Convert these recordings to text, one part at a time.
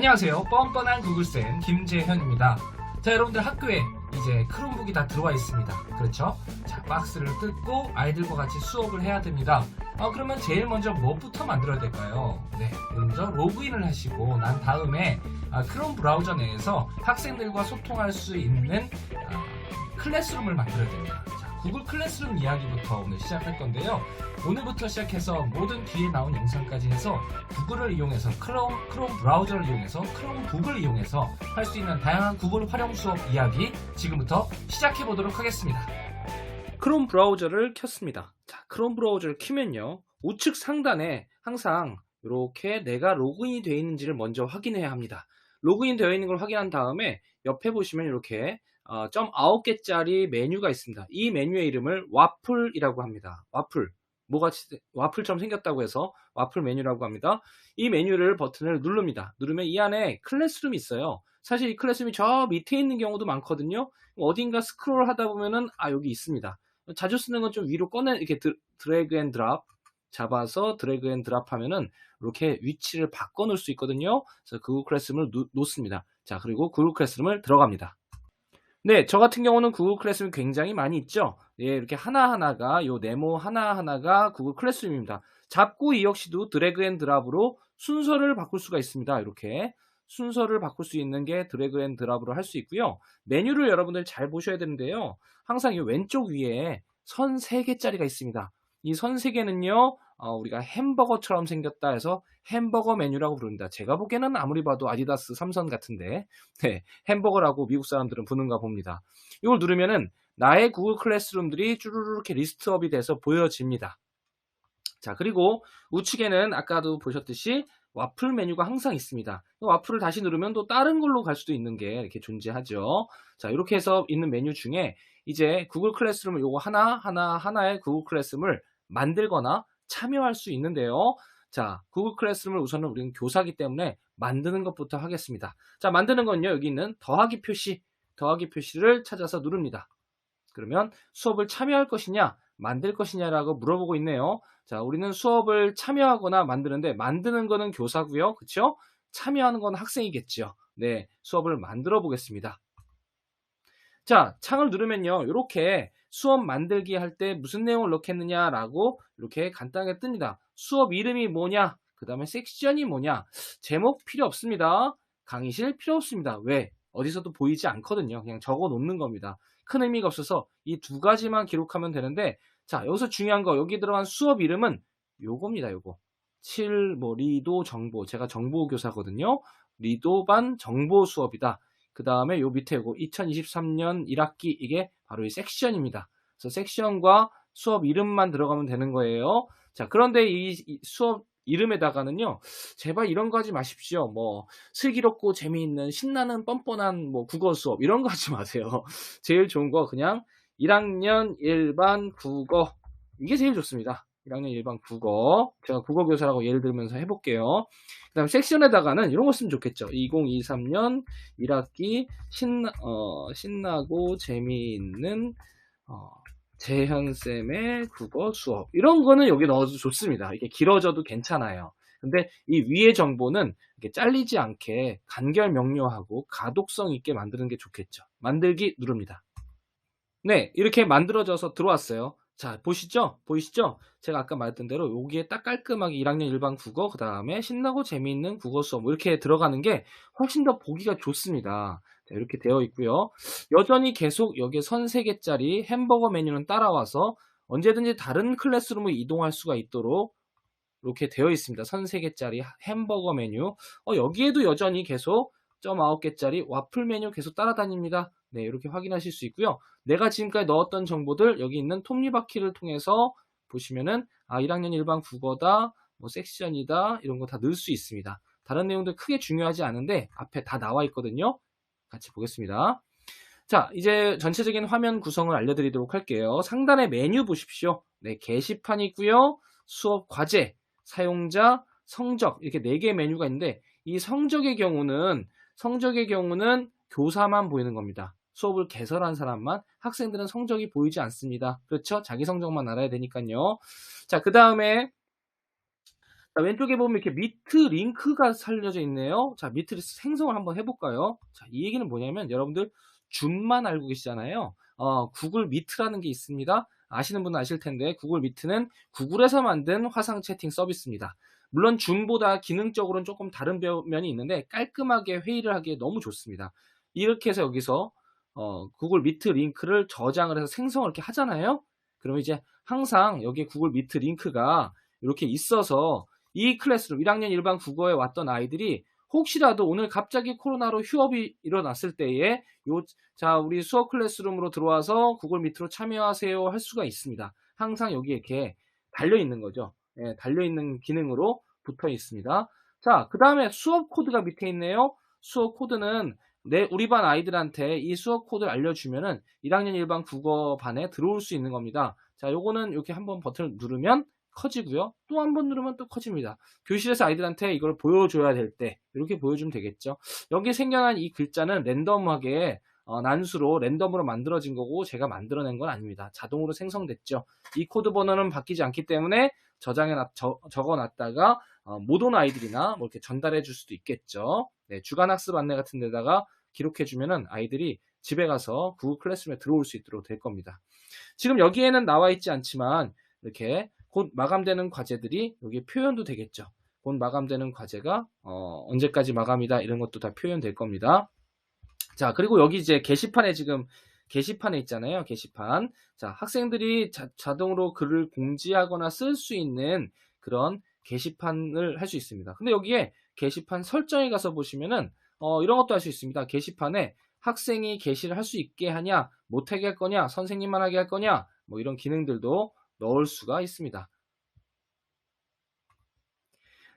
안녕하세요. 뻔뻔한 구글쌤 김재현입니다. 자, 여러분들 학교에 이제 크롬북이 다 들어와 있습니다. 그렇죠? 자, 박스를 뜯고 아이들과 같이 수업을 해야 됩니다. 어, 그러면 제일 먼저 뭐부터 만들어야 될까요? 네, 먼저 로그인을 하시고 난 다음에 아, 크롬 브라우저 내에서 학생들과 소통할 수 있는 아, 클래스룸을 만들어야 됩니다. 자, 구글 클래스룸 이야기부터 오늘 시작할 건데요. 오늘부터 시작해서 모든 뒤에 나온 영상까지 해서 구글을 이용해서 크롬, 크롬 브라우저를 이용해서 크롬북을 이용해서 할 수 있는 다양한 구글 활용 수업 이야기 지금부터 시작해 보도록 하겠습니다. 크롬 브라우저를 켰습니다. 자, 크롬 브라우저를 키면요. 우측 상단에 항상 이렇게 내가 로그인이 되어 있는지를 먼저 확인해야 합니다. 로그인 되어 있는 걸 확인한 다음에 옆에 보시면 이렇게 어, 점 9개짜리 메뉴가 있습니다. 이 메뉴의 이름을 와플이라고 합니다. 와플. 뭐가 와플처럼 생겼다고 해서 와플 메뉴라고 합니다. 이 메뉴를 버튼을 누릅니다. 누르면 이 안에 클래스룸이 있어요. 사실 이 클래스룸이 저 밑에 있는 경우도 많거든요. 어딘가 스크롤 하다 보면은 아 여기 있습니다. 자주 쓰는 건 좀 위로 꺼내 이렇게 드, 드래그 앤 드랍 잡아서 드래그 앤 드랍 하면은 이렇게 위치를 바꿔 놓을 수 있거든요. 그래서 구글 클래스룸을 놓, 놓습니다. 자, 그리고 구글 클래스룸을 들어갑니다. 네, 저 같은 경우는 구글 클래스룸 굉장히 많이 있죠. 예, 이렇게 하나하나가, 요 네모 하나하나가 구글 클래스룸입니다. 잡고 이 역시도 드래그 앤 드랍으로 순서를 바꿀 수가 있습니다. 이렇게. 순서를 바꿀 수 있는 게 드래그 앤 드랍으로 할 수 있고요. 메뉴를 여러분들 잘 보셔야 되는데요. 항상 이 왼쪽 위에 선 3개짜리가 있습니다. 이 선 3개는요, 어, 우리가 햄버거처럼 생겼다 해서 햄버거 메뉴라고 부릅니다. 제가 보기에는 아무리 봐도 아디다스 삼선 같은데, 네, 햄버거라고 미국 사람들은 부는가 봅니다. 이걸 누르면은 나의 구글 클래스룸들이 쭈루루 이렇게 리스트업이 돼서 보여집니다. 자, 그리고 우측에는 아까도 보셨듯이 와플 메뉴가 항상 있습니다. 와플을 다시 누르면 또 다른 걸로 갈 수도 있는 게 이렇게 존재하죠. 자, 이렇게 해서 있는 메뉴 중에 이제 구글 클래스룸을 요거 하나, 하나, 하나의 구글 클래스룸을 만들거나 참여할 수 있는데요. 자, 구글 클래스룸을 우선은 우리는 교사기 때문에 만드는 것부터 하겠습니다. 자, 만드는 건요, 여기 있는 더하기 표시, 더하기 표시를 찾아서 누릅니다. 그러면 수업을 참여할 것이냐, 만들 것이냐라고 물어보고 있네요. 자, 우리는 수업을 참여하거나 만드는데 만드는 거는 교사고요. 그렇죠? 참여하는 건 학생이겠죠. 네, 수업을 만들어 보겠습니다. 자, 창을 누르면요. 이렇게 수업 만들기 할 때 무슨 내용을 넣겠느냐라고 이렇게 간단하게 뜹니다. 수업 이름이 뭐냐? 그 다음에 섹션이 뭐냐? 제목 필요 없습니다. 강의실 필요 없습니다. 왜? 어디서도 보이지 않거든요. 그냥 적어 놓는 겁니다. 큰 의미가 없어서 이 두 가지만 기록하면 되는데 자, 여기서 중요한 거, 여기 들어간 수업 이름은 요겁니다, 요거. 7, 뭐, 리도 정보. 제가 정보 교사거든요. 리도반 정보 수업이다. 그 다음에 요 밑에 요거 2023년 1학기 이게 바로 이 섹션입니다. 그래서 섹션과 수업 이름만 들어가면 되는 거예요. 자, 그런데 이, 이 수업 이름에다가는요, 제발 이런 거 하지 마십시오. 뭐, 슬기롭고 재미있는, 신나는, 뻔뻔한, 뭐, 국어 수업, 이런 거 하지 마세요. 제일 좋은 거, 그냥, 1학년 1반 국어. 이게 제일 좋습니다. 1학년 1반 국어. 제가 국어 교사라고 예를 들면서 해볼게요. 그 다음 섹션에다가는 이런 거 쓰면 좋겠죠. 2023년 1학기 신나, 어, 신나고 재미있는, 어, 재현쌤의 국어 수업. 이런 거는 여기 넣어도 좋습니다. 이게 길어져도 괜찮아요. 근데 이 위의 정보는 이렇게 잘리지 않게 간결 명료하고 가독성 있게 만드는 게 좋겠죠. 만들기 누릅니다. 네, 이렇게 만들어져서 들어왔어요. 자, 보시죠? 보이시죠? 제가 아까 말했던 대로 여기에 딱 깔끔하게 1학년 일반 국어, 그 다음에 신나고 재미있는 국어 수업, 뭐 이렇게 들어가는 게 훨씬 더 보기가 좋습니다. 자, 이렇게 되어 있고요. 여전히 계속 여기에 선 3개짜리 햄버거 메뉴는 따라와서 언제든지 다른 클래스룸을 이동할 수가 있도록 이렇게 되어 있습니다. 선 3개짜리 햄버거 메뉴. 어, 여기에도 여전히 계속 점 9개짜리 와플 메뉴 계속 따라다닙니다. 네, 이렇게 확인하실 수 있고요. 내가 지금까지 넣었던 정보들 여기 있는 톱니바퀴를 통해서 보시면은 아 1학년 일반 국어다, 뭐 섹션이다 이런 거 다 넣을 수 있습니다. 다른 내용들 크게 중요하지 않은데 앞에 다 나와 있거든요. 같이 보겠습니다. 자, 이제 전체적인 화면 구성을 알려드리도록 할게요. 상단에 메뉴 보십시오. 네, 게시판이 있고요. 수업 과제, 사용자, 성적 이렇게 4개 메뉴가 있는데 이 성적의 경우는 성적의 경우는 교사만 보이는 겁니다. 수업을 개설한 사람만 학생들은 성적이 보이지 않습니다. 그렇죠? 자기 성적만 알아야 되니까요. 자, 그 다음에 자, 왼쪽에 보면 이렇게 미트 링크가 살려져 있네요. 자, 미트 생성을 한번 해볼까요? 자, 이 얘기는 뭐냐면 여러분들 줌만 알고 계시잖아요. 어, 구글 미트라는 게 있습니다. 아시는 분은 아실 텐데 구글 미트는 구글에서 만든 화상 채팅 서비스입니다. 물론 줌보다 기능적으로는 조금 다른 면이 있는데 깔끔하게 회의를 하기에 너무 좋습니다. 이렇게 해서 여기서 어, 구글 미트 링크를 저장을 해서 생성을 이렇게 하잖아요. 그러면 이제 항상 여기 구글 미트 링크가 이렇게 있어서 이 클래스룸 1학년 일반 국어에 왔던 아이들이 혹시라도 오늘 갑자기 코로나로 휴업이 일어났을 때에 요, 자, 우리 수업 클래스룸으로 들어와서 구글 미트로 참여하세요 할 수가 있습니다. 항상 여기 이렇게 달려 있는 거죠. 예, 달려 있는 기능으로 붙어 있습니다. 자, 그 다음에 수업 코드가 밑에 있네요. 수업 코드는 내 우리 반 아이들한테 이 수업 코드를 알려주면은 1학년 일반 국어 반에 들어올 수 있는 겁니다. 자, 요거는 이렇게 한번 버튼을 누르면 커지고요. 또 한 번 누르면 또 커집니다. 교실에서 아이들한테 이걸 보여줘야 될 때 이렇게 보여주면 되겠죠. 여기 생겨난 이 글자는 랜덤하게 어, 난수로 랜덤으로 만들어진 거고 제가 만들어낸 건 아닙니다. 자동으로 생성됐죠. 이 코드 번호는 바뀌지 않기 때문에 저장해 놨, 적어 놨다가 어, 못 온 아이들이나 뭐 이렇게 전달해 줄 수도 있겠죠. 네, 주간 학습 안내 같은 데다가 기록해 주면은 아이들이 집에 가서 구글 클래스룸에 들어올 수 있도록 될 겁니다. 지금 여기에는 나와 있지 않지만 이렇게 곧 마감되는 과제들이 여기 표현도 되겠죠. 곧 마감되는 과제가 어, 언제까지 마감이다 이런 것도 다 표현될 겁니다. 자 그리고 여기 이제 게시판에 지금 게시판에 있잖아요. 게시판. 자 학생들이 자, 동으로 글을 공지하거나 쓸 수 있는 그런 게시판을 할 수 있습니다. 근데 여기에 게시판 설정에 가서 보시면은 어, 이런 것도 할 수 있습니다. 게시판에 학생이 게시를 할 수 있게 하냐, 못하게 할 거냐, 선생님만 하게 할 거냐, 뭐 이런 기능들도 넣을 수가 있습니다.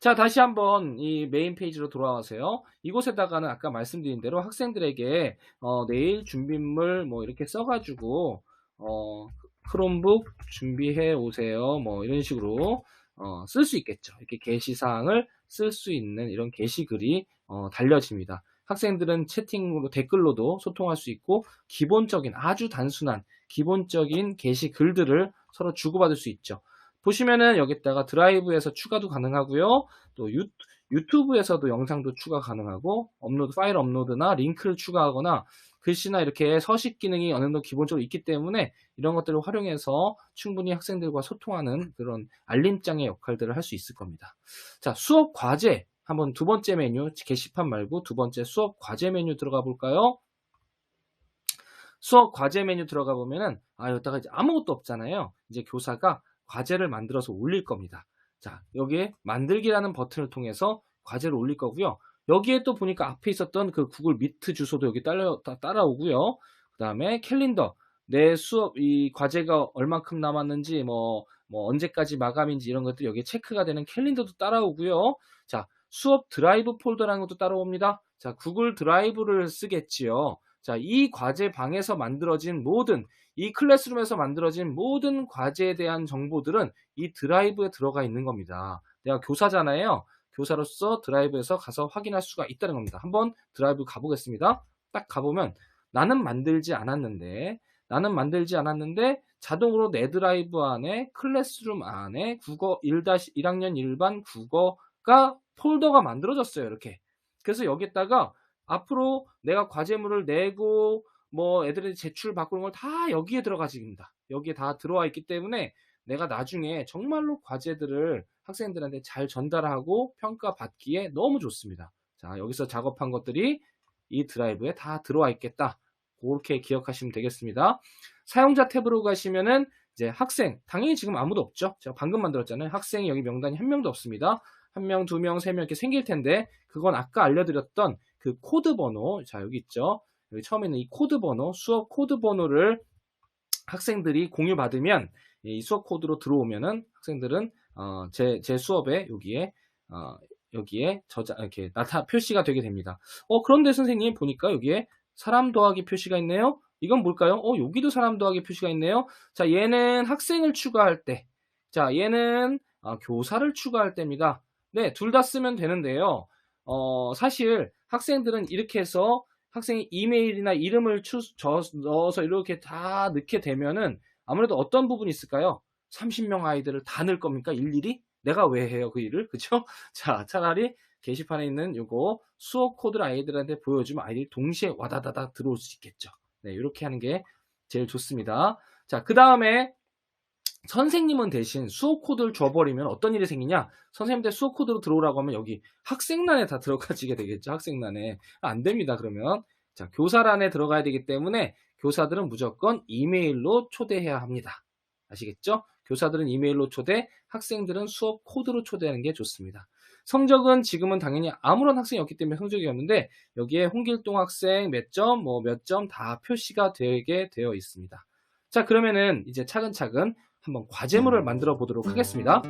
자, 다시 한번 이 메인 페이지로 돌아와서요. 이곳에다가는 아까 말씀드린 대로 학생들에게 어, 내일 준비물 뭐 이렇게 써가지고 어, 크롬북 준비해 오세요. 뭐 이런 식으로 어, 쓸 수 있겠죠. 이렇게 게시사항을 쓸 수 있는 이런 게시글이 어, 달려집니다. 학생들은 채팅으로 댓글로도 소통할 수 있고 기본적인 아주 단순한 기본적인 게시글들을 서로 주고받을 수 있죠. 보시면은 여기다가 드라이브에서 추가도 가능하고요. 또 유, 유튜브에서도 영상도 추가 가능하고 업로드 파일 업로드나 링크를 추가하거나 글씨나 이렇게 서식 기능이 어느 정도 기본적으로 있기 때문에 이런 것들을 활용해서 충분히 학생들과 소통하는 그런 알림장의 역할들을 할 수 있을 겁니다. 자, 수업 과제 한번 두 번째 메뉴 게시판 말고 두 번째 수업 과제 메뉴 들어가 볼까요? 수업 과제 메뉴 들어가 보면은 아 여기다가 이제 아무것도 없잖아요. 이제 교사가 과제를 만들어서 올릴 겁니다. 자 여기에 만들기라는 버튼을 통해서 과제를 올릴 거고요. 여기에 또 보니까 앞에 있었던 그 구글 미트 주소도 여기 따라, 따라오고요. 그 다음에 캘린더 내 수업 이 과제가 얼만큼 남았는지 뭐, 뭐 언제까지 마감인지 이런 것들이 여기에 체크가 되는 캘린더도 따라오고요. 자 수업 드라이브 폴더라는 것도 따라옵니다. 자, 구글 드라이브를 쓰겠지요. 자, 이 과제 방에서 만들어진 모든 이 클래스룸에서 만들어진 모든 과제에 대한 정보들은 이 드라이브에 들어가 있는 겁니다. 내가 교사잖아요. 교사로서 드라이브에서 가서 확인할 수가 있다는 겁니다. 한번 드라이브 가보겠습니다. 딱 가보면 나는 만들지 않았는데 나는 만들지 않았는데 자동으로 내 드라이브 안에 클래스룸 안에 국어 1-1학년 일반 국어가 폴더가 만들어졌어요. 이렇게. 그래서 여기에다가 앞으로 내가 과제물을 내고 뭐 애들이 제출 바꾸는 걸 다 여기에 들어가집니다. 여기에 다 들어와 있기 때문에 내가 나중에 정말로 과제들을 학생들한테 잘 전달하고 평가받기에 너무 좋습니다. 자, 여기서 작업한 것들이 이 드라이브에 다 들어와 있겠다. 그렇게 기억하시면 되겠습니다. 사용자 탭으로 가시면은 이제 학생, 당연히 지금 아무도 없죠. 제가 방금 만들었잖아요. 학생이 여기 명단이 한 명도 없습니다. 한 명, 두 명, 세 명 이렇게 생길 텐데 그건 아까 알려드렸던 그 코드 번호 자 여기 있죠. 여기 처음에 있는 이 코드 번호 수업 코드 번호를 학생들이 공유받으면 이 수업 코드로 들어오면은 학생들은 어, 제, 제 수업에 여기에 어, 여기에 저자 이렇게 나타 표시가 되게 됩니다. 어 그런데 선생님 보니까 여기에 사람 더하기 표시가 있네요. 이건 뭘까요? 어 여기도 사람 더하기 표시가 있네요. 자 얘는 학생을 추가할 때, 자 얘는 어, 교사를 추가할 때입니다. 네, 둘 다 쓰면 되는데요. 어, 사실 학생들은 이렇게 해서 학생이 이메일이나 이름을 추, 저, 넣어서 이렇게 다 넣게 되면은 아무래도 어떤 부분이 있을까요? 30명 아이들을 다 넣을 겁니까? 일일이? 내가 왜 해요 그 일을 그쵸? 자 차라리 게시판에 있는 요거 수업 코드를 아이들한테 보여주면 아이들이 동시에 와다다다 들어올 수 있겠죠. 네 이렇게 하는 게 제일 좋습니다. 자그 다음에 선생님은 대신 수업 코드를 줘버리면 어떤 일이 생기냐? 선생님한테 수업 코드로 들어오라고 하면 여기 학생란에 다 들어가지게 되겠죠. 학생란에. 안 됩니다. 그러면. 자, 교사란에 들어가야 되기 때문에 교사들은 무조건 이메일로 초대해야 합니다. 아시겠죠? 교사들은 이메일로 초대, 학생들은 수업 코드로 초대하는 게 좋습니다. 성적은 지금은 당연히 아무런 학생이 없기 때문에 성적이 없는데 여기에 홍길동 학생 몇 점, 뭐 몇 점 다 표시가 되게 되어 있습니다. 자, 그러면은 이제 차근차근 한번 과제물을 만들어 보도록 하겠습니다.